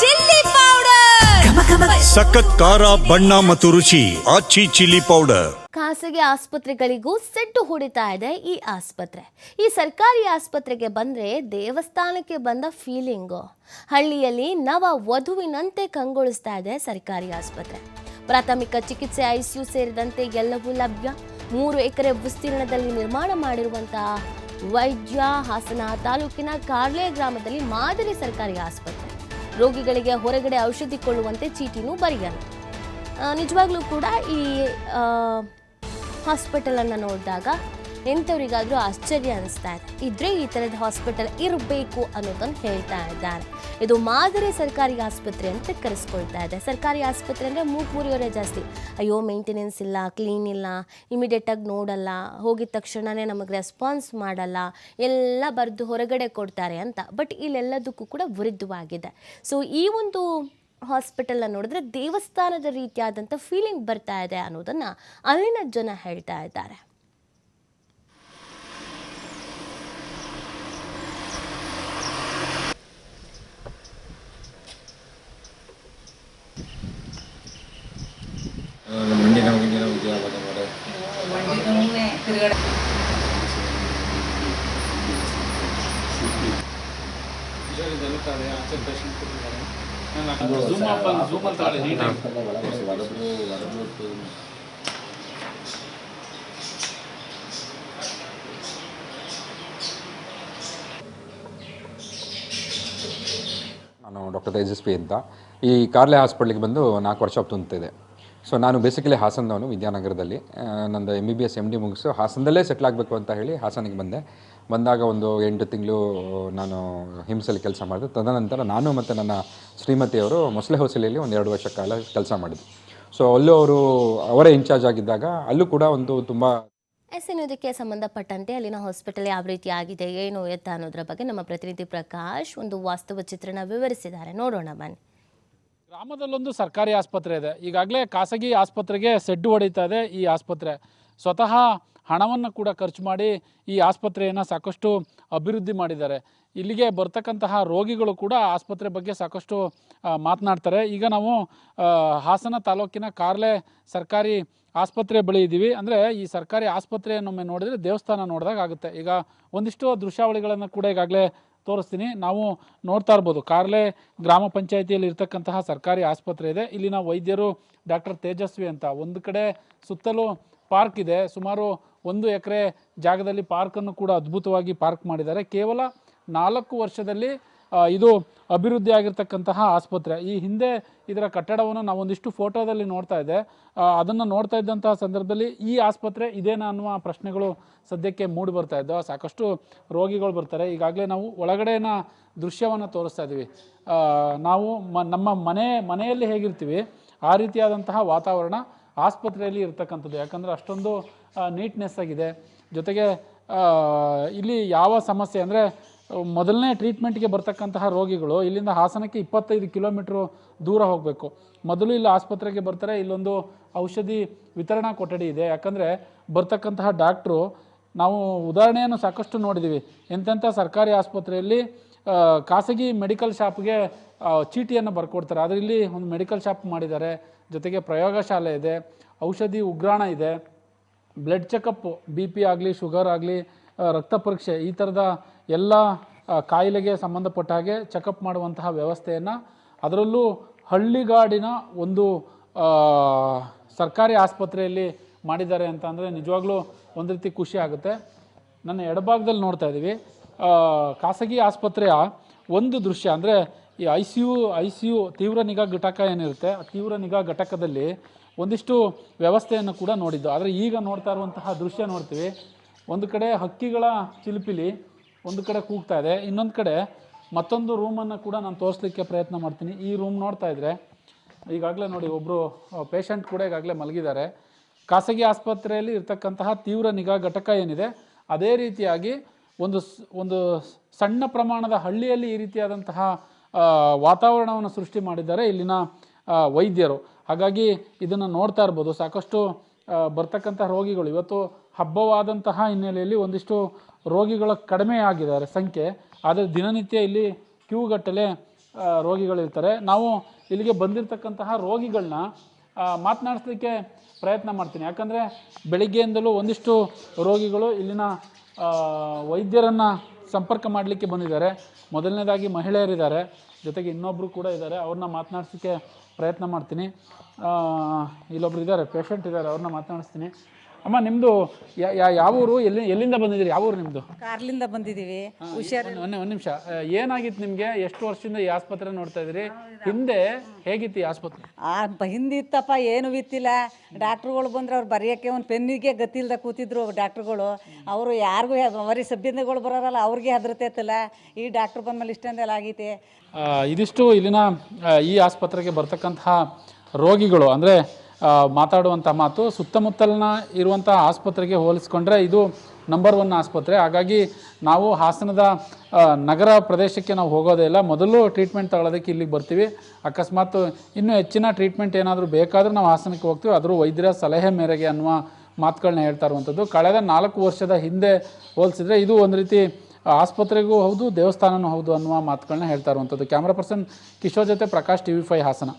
Chilli powder. ಸಖತ್ ಖಾರ ಬಣ್ಣ ಮತ್ತು ರುಚಿ ಆಚಿ ಚಿಲ್ಲಿ ಪೌಡರ್. ಖಾಸಗಿ ಆಸ್ಪತ್ರೆಗಳಿಗೂ ಸೆಟ್ಟು ಹೊಡಿತಾ ಇದೆ ಈ ಆಸ್ಪತ್ರೆ. ಈ ಸರ್ಕಾರಿ ಆಸ್ಪತ್ರೆಗೆ ಬಂದ್ರೆ ದೇವಸ್ಥಾನಕ್ಕೆ ಬಂದ ಫೀಲಿಂಗು ಹಳ್ಳಿಯಲ್ಲಿ ನವ ವಧುವಿನಂತೆ ಕಂಗೊಳಿಸ್ತಾ ಇದೆ ಸರ್ಕಾರಿ ಆಸ್ಪತ್ರೆ. ಪ್ರಾಥಮಿಕ ಚಿಕಿತ್ಸೆ ಐಸಿಯು ಸೇರಿದಂತೆ ಎಲ್ಲವೂ ಲಭ್ಯ. ಮೂರು ಎಕರೆ ವಿಸ್ತೀರ್ಣದಲ್ಲಿ ನಿರ್ಮಾಣ ಮಾಡಿರುವಂತಹ ವೈದ್ಯ ಹಾಸನ ತಾಲೂಕಿನ ಕಾರ್ಲೆ ಗ್ರಾಮದಲ್ಲಿ ಮಾದರಿ ಸರ್ಕಾರಿ ಆಸ್ಪತ್ರೆ. ರೋಗಿಗಳಿಗೆ ಹೊರಗಡೆ ಔಷಧಿ ಕೊಳ್ಳುವಂತೆ ಚೀಟಿನೂ ಬರೆಯಲ್ಲ ನಿಜವಾಗ್ಲೂ ಕೂಡ ಈ ಹಾಸ್ಪಿಟಲನ್ನು ನೋಡಿದಾಗ ಎಂಥವರಿಗಾದರೂ ಆಶ್ಚರ್ಯ ಅನಿಸ್ತಾ ಇದೆ. ಇದ್ರೆ ಈ ಥರದ ಹಾಸ್ಪಿಟಲ್ ಇರಬೇಕು ಅನ್ನೋದನ್ನು ಹೇಳ್ತಾ ಇದ್ದಾರೆ. ಇದು ಮಾದರಿ ಸರ್ಕಾರಿ ಆಸ್ಪತ್ರೆ ಅಂತ ಕರೆಸ್ಕೊಳ್ತಾ ಇದೆ. ಸರ್ಕಾರಿ ಆಸ್ಪತ್ರೆ ಅಂದರೆ ಮೂಕ್ ಜಾಸ್ತಿ. ಅಯ್ಯೋ ಮೇಂಟೆನೆನ್ಸ್ ಇಲ್ಲ ಕ್ಲೀನ್ ಇಲ್ಲ ಇಮಿಡಿಯೇಟಾಗಿ ನೋಡಲ್ಲ, ಹೋಗಿದ ತಕ್ಷಣವೇ ನಮಗೆ ರೆಸ್ಪಾನ್ಸ್ ಮಾಡಲ್ಲ, ಎಲ್ಲ ಬರೆದು ಹೊರಗಡೆ ಕೊಡ್ತಾರೆ ಅಂತ. ಬಟ್ ಇಲ್ಲೆಲ್ಲದಕ್ಕೂ ಕೂಡ ವಿರುದ್ಧವಾಗಿದೆ. ಸೊ ಈ ಒಂದು ಹಾಸ್ಪಿಟಲ್ನ ನೋಡಿದ್ರೆ ದೇವಸ್ಥಾನದ ರೀತಿಯಾದಂಥ ಫೀಲಿಂಗ್ ಬರ್ತಾ ಇದೆ ಅನ್ನೋದನ್ನು ಅಲ್ಲಿನ ಜನ ಹೇಳ್ತಾ ಇದ್ದಾರೆ ಮಂಡಿ ನೋವು ಗಿಂಡಿ ನೋವು ಇದೆಯಾ ಅವಾಗ ಮಾರೆ ಹೊರಬ್ರು ನಾನು ಡಾಕ್ಟರ್ ತೇಜಸ್ವಿ ಅಂತ. ಈ ಕಾರ್ಲೆ ಹಾಸ್ಪಿಟ್ಲಿಗೆ ಬಂದು ನಾಲ್ಕು ವರ್ಷ ತುಂಬ್ತಿದೆ. ಸೊ ನಾನು ಬೇಸಿಕಲಿ ಹಾಸನದವನು, ವಿದ್ಯಾನಗರದಲ್ಲಿ. ನಂದು M B B S M D ಮುಗಿಸು. ಹಾಸನದಲ್ಲೇ ಸೆಟ್ಲ್ ಆಗಬೇಕು ಅಂತ ಹೇಳಿ ಹಾಸನಿಗೆ ಬಂದೆ. ಬಂದಾಗ ಒಂದು ಎಂಟು ತಿಂಗಳು ನಾನು ಹಿಮ್ಸಲ್ಲಿ ಕೆಲಸ ಮಾಡಿದೆ. ತದನಂತರ ನಾನು ಮತ್ತು ನನ್ನ ಶ್ರೀಮತಿಯವರು ಮೊಸಳೆ ಹೊಸಲಿಯಲ್ಲಿ ಒಂದು ಎರಡು ವರ್ಷ ಕಾಲ ಕೆಲಸ ಮಾಡಿದ್ವಿ. ಸೊ ಅಲ್ಲೂ ಅವರು ಅವರೇ ಇನ್ಚಾರ್ಜ್ ಆಗಿದ್ದಾಗ ಅಲ್ಲೂ ಕೂಡ ಒಂದು ತುಂಬ ಎಸ್ ಎನ್ ಇದಕ್ಕೆ ಸಂಬಂಧಪಟ್ಟಂತೆ ಅಲ್ಲಿನ ಹಾಸ್ಪಿಟಲ್ ಯಾವ ರೀತಿ ಆಗಿದೆ, ಏನು ಎತ್ತ ಅನ್ನೋದ್ರ ಬಗ್ಗೆ ನಮ್ಮ ಪ್ರತಿನಿಧಿ ಪ್ರಕಾಶ್ ಒಂದು ವಾಸ್ತವ ಚಿತ್ರಣ ವಿವರಿಸಿದ್ದಾರೆ. ನೋಡೋಣ ಬನ್ನಿ. ಗ್ರಾಮದಲ್ಲೊಂದು ಸರ್ಕಾರಿ ಆಸ್ಪತ್ರೆ ಇದೆ. ಈಗಾಗಲೇ ಖಾಸಗಿ ಆಸ್ಪತ್ರೆಗೆ ಸೆಡ್ಡು ಹೊಡಿತಾ ಇದೆ ಈ ಆಸ್ಪತ್ರೆ. ಸ್ವತಃ ಹಣವನ್ನು ಕೂಡ ಖರ್ಚು ಮಾಡಿ ಈ ಆಸ್ಪತ್ರೆಯನ್ನು ಸಾಕಷ್ಟು ಅಭಿವೃದ್ಧಿ ಮಾಡಿದ್ದಾರೆ. ಇಲ್ಲಿಗೆ ಬರ್ತಕ್ಕಂತಹ ರೋಗಿಗಳು ಕೂಡ ಆಸ್ಪತ್ರೆ ಬಗ್ಗೆ ಸಾಕಷ್ಟು ಮಾತನಾಡ್ತಾರೆ. ಈಗ ನಾವು ಹಾಸನ ತಾಲೂಕಿನ ಕಾರ್ಲೆ ಸರ್ಕಾರಿ ಆಸ್ಪತ್ರೆ ಬಳಿ ಇದ್ದೀವಿ ಅಂದರೆ ಈ ಸರ್ಕಾರಿ ಆಸ್ಪತ್ರೆಯನ್ನೊಮ್ಮೆ ನೋಡಿದರೆ ದೇವಸ್ಥಾನ ನೋಡಿದಾಗ ಆಗುತ್ತೆ. ಈಗ ಒಂದಿಷ್ಟು ದೃಶ್ಯಾವಳಿಗಳನ್ನು ಕೂಡ ಈಗಾಗಲೇ ತೋರಿಸ್ತೀನಿ. ನಾವು ನೋಡ್ತಾ ಇರ್ಬೋದು. ಕಾರ್ಲೆ ಗ್ರಾಮ ಪಂಚಾಯಿತಿಯಲ್ಲಿ ಇರ್ತಕ್ಕಂತಹ ಸರ್ಕಾರಿ ಆಸ್ಪತ್ರೆ ಇದೆ. ಇಲ್ಲಿನ ವೈದ್ಯರು ಡಾಕ್ಟರ್ ತೇಜಸ್ವಿ ಅಂತ. ಒಂದು ಕಡೆ ಸುತ್ತಲೂ ಪಾರ್ಕ್ ಇದೆ. ಸುಮಾರು ಒಂದು ಎಕರೆ ಜಾಗದಲ್ಲಿ ಪಾರ್ಕನ್ನು ಕೂಡ ಅದ್ಭುತವಾಗಿ ಪಾರ್ಕ್ ಮಾಡಿದ್ದಾರೆ. ಕೇವಲ ನಾಲ್ಕು ವರ್ಷದಲ್ಲಿ ಇದು ಅಭಿವೃದ್ಧಿ ಆಗಿರ್ತಕ್ಕಂತಹ ಆಸ್ಪತ್ರೆ. ಈ ಹಿಂದೆ ಇದರ ಕಟ್ಟಡವನ್ನು ನಾವು ಒಂದಿಷ್ಟು ಫೋಟೋದಲ್ಲಿ ನೋಡ್ತಾ ಇದ್ದೆ. ಅದನ್ನು ನೋಡ್ತಾ ಇದ್ದಂತಹ ಸಂದರ್ಭದಲ್ಲಿ ಈ ಆಸ್ಪತ್ರೆ ಇದೇನಾ ಅನ್ನುವ ಪ್ರಶ್ನೆಗಳು ಸದ್ಯಕ್ಕೆ ಮೂಡಿ ಬರ್ತಾ ಇದ್ದವು ಸಾಕಷ್ಟು ರೋಗಿಗಳು ಬರ್ತಾರೆ. ಈಗಾಗಲೇ ನಾವು ಒಳಗಡೆನ ದೃಶ್ಯವನ್ನು ತೋರಿಸ್ತಾ ಇದ್ದೀವಿ. ನಾವು ಮ, ನಮ್ಮ ಮನೆ, ಮನೆಯಲ್ಲಿ ಹೇಗಿರ್ತೀವಿ, ಆ ರೀತಿಯಾದಂತಹ ವಾತಾವರಣ ಆಸ್ಪತ್ರೆಯಲ್ಲಿ ಇರ್ತಕ್ಕಂಥದ್ದು. ಯಾಕಂದರೆ ಅಷ್ಟೊಂದು ನೀಟ್ನೆಸ್ ಆಗಿದೆ. ಜೊತೆಗೆ ಇಲ್ಲಿ ಯಾವ ಸಮಸ್ಯೆ ಅಂದರೆ ಮೊದಲನೇ ಟ್ರೀಟ್ಮೆಂಟ್ಗೆ ಬರ್ತಕ್ಕಂತಹ ರೋಗಿಗಳು ಇಲ್ಲಿಂದ ಹಾಸನಕ್ಕೆ ಇಪ್ಪತ್ತೈದು ಕಿಲೋಮೀಟ್ರು ದೂರ ಹೋಗಬೇಕು. ಮೊದಲು ಇಲ್ಲಿ ಆಸ್ಪತ್ರೆಗೆ ಬರ್ತಾರೆ, ಇಲ್ಲೊಂದು ಔಷಧಿ ವಿತರಣಾ ಕೊಠಡಿ ಇದೆ. ಯಾಕಂದರೆ ಬರ್ತಕ್ಕಂತಹ ಡಾಕ್ಟ್ರು ನಾವು ಉದಾಹರಣೆಯನ್ನು ಸಾಕಷ್ಟು ನೋಡಿದ್ದೀವಿ ಎಂತೆಂಥ ಸರ್ಕಾರಿ ಆಸ್ಪತ್ರೆಯಲ್ಲಿ ಖಾಸಗಿ ಮೆಡಿಕಲ್ ಶಾಪ್ಗೆ ಚೀಟಿಯನ್ನು ಬರ್ಕೊಡ್ತಾರೆ. ಆದರೆ ಇಲ್ಲಿ ಒಂದು ಮೆಡಿಕಲ್ ಶಾಪ್ ಮಾಡಿದ್ದಾರೆ. ಜೊತೆಗೆ ಪ್ರಯೋಗಶಾಲೆ ಇದೆ. ಔಷಧಿ ಉಗ್ರಾಣ ಇದೆ. ಬ್ಲಡ್ ಚೆಕಪ್ ಬಿ ಪಿ ಆಗಲಿ, ಶುಗರ್ ಆಗಲಿ ರಕ್ತ ಪರೀಕ್ಷೆ, ಈ ಥರದ ಎಲ್ಲ ಕಾಯಿಲೆಗೆ ಸಂಬಂಧಪಟ್ಟ ಹಾಗೆ ಚೆಕಪ್ ಮಾಡುವಂತಹ ವ್ಯವಸ್ಥೆಯನ್ನು ಅದರಲ್ಲೂ ಹಳ್ಳಿಗಾಡಿನ ಒಂದು ಸರ್ಕಾರಿ ಆಸ್ಪತ್ರೆಯಲ್ಲಿ ಮಾಡಿದ್ದಾರೆ ಅಂತ ಅಂದರೆ ನಿಜವಾಗ್ಲೂ ಒಂದು ರೀತಿ ಖುಷಿ ಆಗುತ್ತೆ. ನನ್ನ ಎಡಭಾಗದಲ್ಲಿ ನೋಡ್ತಾ ಇದ್ದೀವಿ. ಖಾಸಗಿ ಆಸ್ಪತ್ರೆಯ ಒಂದು ದೃಶ್ಯ ಅಂದರೆ ಈ I C U, I C U ತೀವ್ರ ನಿಗಾ ಘಟಕ ಏನಿರುತ್ತೆ, ಆ ತೀವ್ರ ನಿಗಾ ಘಟಕದಲ್ಲಿ ಒಂದಿಷ್ಟು ವ್ಯವಸ್ಥೆಯನ್ನು ಕೂಡ ನೋಡಿದ್ದು. ಆದರೆ ಈಗ ನೋಡ್ತಾ ಇರುವಂತಹ ದೃಶ್ಯ ನೋಡ್ತೀವಿ. ಒಂದು ಕಡೆ ಹಕ್ಕಿಗಳ ಚಿಲಿಪಿಲಿ, ಒಂದು ಕಡೆ ಕೂಗ್ತಾ ಇದೆ. ಇನ್ನೊಂದು ಕಡೆ ಮತ್ತೊಂದು ರೂಮನ್ನು ಕೂಡ ನಾನು ತೋರಿಸ್ಲಿಕ್ಕೆ ಪ್ರಯತ್ನ ಮಾಡ್ತೀನಿ. ಈ ರೂಮ್ ನೋಡ್ತಾ ಇದ್ರೆ, ಈಗಾಗಲೇ ನೋಡಿ ಒಬ್ಬರು ಪೇಷಂಟ್ ಕೂಡ ಈಗಾಗಲೇ ಮಲಗಿದ್ದಾರೆ. ಖಾಸಗಿ ಆಸ್ಪತ್ರೆಯಲ್ಲಿ ಇರ್ತಕ್ಕಂತಹ ತೀವ್ರ ನಿಗಾ ಘಟಕ ಏನಿದೆ, ಅದೇ ರೀತಿಯಾಗಿ ಒಂದು ಒಂದು ಸಣ್ಣ ಪ್ರಮಾಣದ ಹಳ್ಳಿಯಲ್ಲಿ ಈ ರೀತಿಯಾದಂತಹ ವಾತಾವರಣವನ್ನು ಸೃಷ್ಟಿ ಮಾಡಿದ್ದಾರೆ ಇಲ್ಲಿನ ವೈದ್ಯರು. ಹಾಗಾಗಿ ಇದನ್ನು ನೋಡ್ತಾ ಇರ್ಬೋದು. ಸಾಕಷ್ಟು ಬರ್ತಕ್ಕಂಥ ರೋಗಿಗಳು. ಇವತ್ತು ಹಬ್ಬವಾದಂತಹ ಹಿನ್ನೆಲೆಯಲ್ಲಿ ಒಂದಿಷ್ಟು ರೋಗಿಗಳ ಕಡಿಮೆ ಆಗಿದ್ದಾರೆ ಸಂಖ್ಯೆ. ಆದರೆ ದಿನನಿತ್ಯ ಇಲ್ಲಿ ಕ್ಯೂಗಟ್ಟಲೆ ರೋಗಿಗಳಿರ್ತಾರೆ. ನಾವು ಇಲ್ಲಿಗೆ ಬಂದಿರತಕ್ಕಂತಹ ರೋಗಿಗಳನ್ನ ಮಾತನಾಡಿಸ್ಲಿಕ್ಕೆ ಪ್ರಯತ್ನ ಮಾಡ್ತೀನಿ. ಯಾಕಂದರೆ ಬೆಳಿಗ್ಗೆಯಿಂದಲೂ ಒಂದಿಷ್ಟು ರೋಗಿಗಳು ಇಲ್ಲಿನ ವೈದ್ಯರನ್ನು ಸಂಪರ್ಕ ಮಾಡಲಿಕ್ಕೆ ಬಂದಿದ್ದಾರೆ. ಮೊದಲನೇದಾಗಿ ಮಹಿಳೆಯರಿದ್ದಾರೆ. ಜೊತೆಗೆ ಇನ್ನೊಬ್ಬರು ಕೂಡ ಇದ್ದಾರೆ. ಅವ್ರನ್ನ ಮಾತನಾಡಿಸ್ಲಿಕ್ಕೆ ಪ್ರಯತ್ನ ಮಾಡ್ತೀನಿ. ಇಲ್ಲೊಬ್ರು ಇದ್ದಾರೆ. ಪೇಷಂಟ್ ಇದ್ದಾರೆ. ಅವ್ರನ್ನ ಮಾತನಾಡಿಸ್ತೀನಿ. ಅಮ್ಮ ನಿಮ್ಮದು ಯಾವ ಊರು? ಎಲ್ಲಿ ಎಲ್ಲಿಂದ ಬಂದಿದ್ದೀರಿ? ಯಾವ ಊರು ನಿಮ್ಮದು ಕಾರ್ಲಿಂದ ಬಂದಿದ್ದೀವಿ. ಹುಷಾರ್ ಒಂದು ಒಂದು ನಿಮಿಷ. ಏನಾಗಿತ್ತು ನಿಮಗೆ? ಎಷ್ಟು ವರ್ಷದಿಂದ ಈ ಆಸ್ಪತ್ರೆ ನೋಡ್ತಾ ಇದ್ದೀರಿ? ಹಿಂದೆ ಹೇಗಿತ್ತು ಈ ಆಸ್ಪತ್ರೆ? ಆ ಇತ್ತಪ್ಪ ಹಿಂದಿತ್ತಪ್ಪ ಏನು ಇತ್ತಿಲ್ಲ ಡಾಕ್ಟ್ರುಗಳು ಬಂದ್ರೆ ಅವ್ರು ಬರೆಯೋಕ್ಕೆ ಒಂದು ಪೆನ್ನಿಗೆ ಗತಿಲ್ದ ಕೂತಿದ್ರು ಡಾಕ್ಟ್ರುಗಳು. ಅವರು ಯಾರಿಗೂ ಅವರಿ ಸಭ್ಯತೆಗಳು ಬರೋರಲ್ಲ ಅವ್ರಿಗೆ ಹದ್ರತೆ ಇತ್ತಲ್ಲ ಈ ಡಾಕ್ಟ್ರು ಬಂದ್ಮೇಲೆ ಇಷ್ಟೊಂದೆಲ್ಲ ಆಗೈತೆ. ಇದಿಷ್ಟು ಇಲ್ಲಿನ ಈ ಆಸ್ಪತ್ರೆಗೆ ಬರ್ತಕ್ಕಂತಹ ರೋಗಿಗಳು. ಅಂದರೆ ಮಾತಾಡುವಂಥ ಮಾತು ಸುತ್ತಮುತ್ತಲಿನ ಇರುವಂಥ ಆಸ್ಪತ್ರೆಗೆ ಹೋಲಿಸ್ಕೊಂಡ್ರೆ ಇದು ನಂಬರ್ ಒನ್ ಆಸ್ಪತ್ರೆ. ಹಾಗಾಗಿ ನಾವು ಹಾಸನದ ನಗರ ಪ್ರದೇಶಕ್ಕೆ ನಾವು ಹೋಗೋದೇ ಇಲ್ಲ. ಮೊದಲು ಟ್ರೀಟ್ಮೆಂಟ್ ತಗೊಳ್ಳೋದಕ್ಕೆ ಇಲ್ಲಿಗೆ ಬರ್ತೀವಿ. ಅಕಸ್ಮಾತ್ ಇನ್ನೂ ಹೆಚ್ಚಿನ ಟ್ರೀಟ್ಮೆಂಟ್ ಏನಾದರೂ ಬೇಕಾದರೂ ನಾವು ಹಾಸನಕ್ಕೆ ಹೋಗ್ತೀವಿ. ಆದರೂ ವೈದ್ಯರ ಸಲಹೆ ಮೇರೆಗೆ ಅನ್ನುವ ಮಾತುಗಳನ್ನ ಹೇಳ್ತಾ ಇರುವಂಥದ್ದು. ಕಳೆದ ನಾಲ್ಕು ವರ್ಷದ ಹಿಂದೆ ಹೋಲಿಸಿದ್ರೆ ಇದು ಒಂದು ರೀತಿ ಆಸ್ಪತ್ರೆಗೂ ಹೌದು, ದೇವಸ್ಥಾನನೂ ಹೌದು ಅನ್ನುವ ಮಾತುಗಳನ್ನ ಹೇಳ್ತಾ ಇರುವಂಥದ್ದು. ಕ್ಯಾಮ್ರಾ ಪರ್ಸನ್ ಕಿಶೋರ್ ಜೊತೆ Prakash T V five Hassan.